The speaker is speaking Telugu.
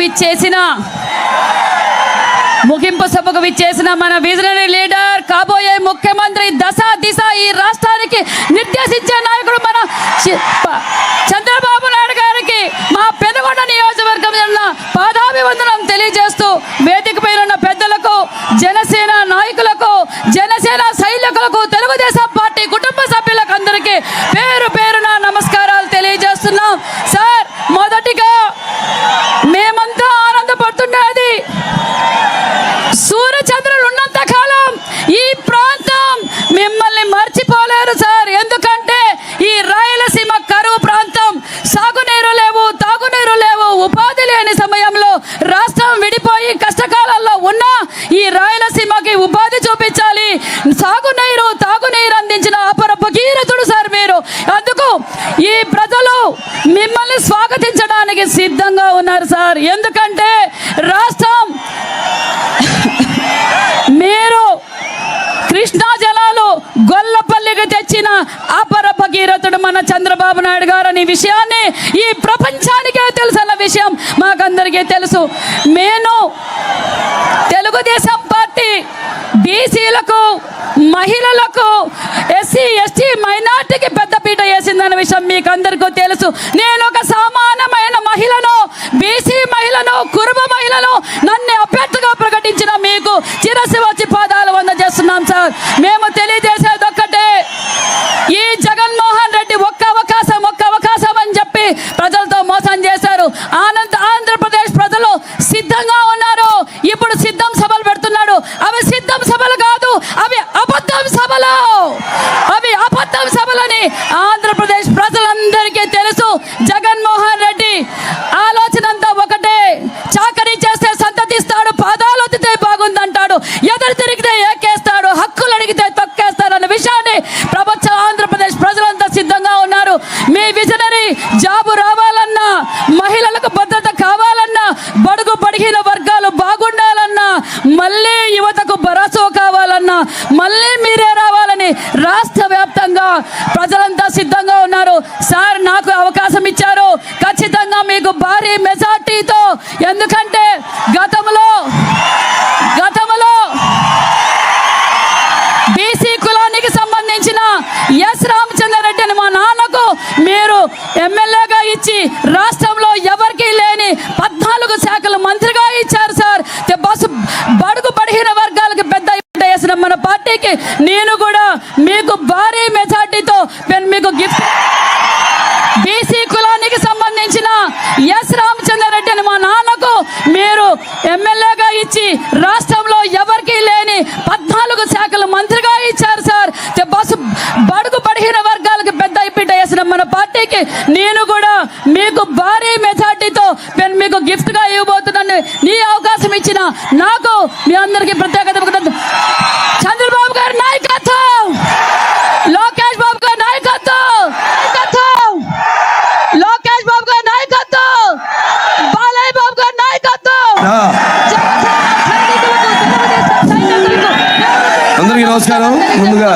విచ్చేసిన ముగింపు సభకు విచ్చేసిన మన విజనరీ లీడర్ కాబోయే ముఖ్యమంత్రి దశ దిశ ఈ రాష్ట్రానికి నిర్దేశించే నాయకుడు మన చంద్రబాబు నాయుడు గారికి మా పెనుగొండ నియోజకవర్గం ఉన్న పాదాభివందనం తెలియజేస్తూ వేదిక పైన ఉన్న పెద్దలకు జనసేన నాయకులకు జనసేన సైనికులకు తెలుగుదేశం పార్టీ కుటుంబ ఉన్న ఈ రాయలసీమకి ఉపాధి చూపించాలి. సాగునీరు తాగునీరు అందించిన అపర భగీరథుడు సార్ మీరు. అందుకు ఈ ప్రజలు మిమ్మల్ని స్వాగతించడానికి సిద్ధంగా ఉన్నారు సార్. ఎందుకంటే రాష్ట్రం మీరు కృష్ణా జలాలు గొల్లపల్లికి తెచ్చిన అపర భగీరథుడు మన చంద్రబాబు నాయుడు గారు అనే విషయాన్ని ఈ ప్రపంచానికే తెలుసన్న విషయం మాకందరికీ తెలుసు. నేను తెలుగుదేశం పార్టీ బీసీలకు మహిళలకు ఎస్సీ ఎస్టీ మైనార్టీకి పెద్దపీట వేసిందన్న విషయం మీకు అందరికీ తెలుసు. నేను ఒక సమానమైన మహిళను బీసీ మహిళను కురుబ మహిళను నన్ను అభ్యర్థిగా ప్రకటించిన మీకు చిరసి వచ్చి పాదాలు వంద చేస్తున్నాం సార్. మేము తెలియజేసే జాబు రావాలన్నా మహిళలకు భద్రత కావాలన్నా బడుగు బడిగిన వర్గాలు బాగుండాలన్నా మళ్ళీ యువతకు భరోసా కావాలన్నా మళ్ళీ మీరే రావాలని రాష్ట్ర వ్యాప్తంగా ప్రజలంతా సిద్ధంగా ఉన్నారు. సార్ నాకు అవకాశం ఇచ్చారు. ఖచ్చితంగా మీకు భారీ మెజార్టీతో ఎందుకంటే గతంలో గతంలో ఎమ్మెల్యేగా ఇచ్చి రాష్ట్రంలో ఎవరికీ లేని పద్నాలుగు శాఖలు మంత్రిగా ఇచ్చారు సార్. బస్సు బడుగు బడిహీన వర్గాలకు పెద్ద వేసిన మన పార్టీకి నేను కూడా మీకు భారీ మెజార్టీతో మీకు గిఫ్ట్ బీసీ కులానికి సంబంధించిన ఎస్ రామచంద్రరెడ్డి అని మా నాన్నకు మీరు ఎమ్మెల్యేగా ఇచ్చి రాష్ట్ర ఎవరికీ లేని పద్నాలుగు శాఖలు మంత్రిగా ఇచ్చారు సార్ తె- బస్సు బడుగు బడిహీన వర్గాలకు పెద్ద పీట వేసిన మన పార్టీకి నేను కూడా మీకు భారీ మెజార్టీతో నేను మీకు గిఫ్ట్గా ఇవ్వబోతున్నాను. నీ అవకాశం ఇచ్చిన నాకు మీ అందరికీ ప్రత్యేకత. చంద్రబాబు గారి నాయకత్వం! లోకేష్ బాబు గారి నాయకత్వం! లోకేష్ బాబు గారి నాయకత్వం! బాలయ్య బాబు గారి నాయకత్వం! అందరికీ నమస్కారం. ముందుగా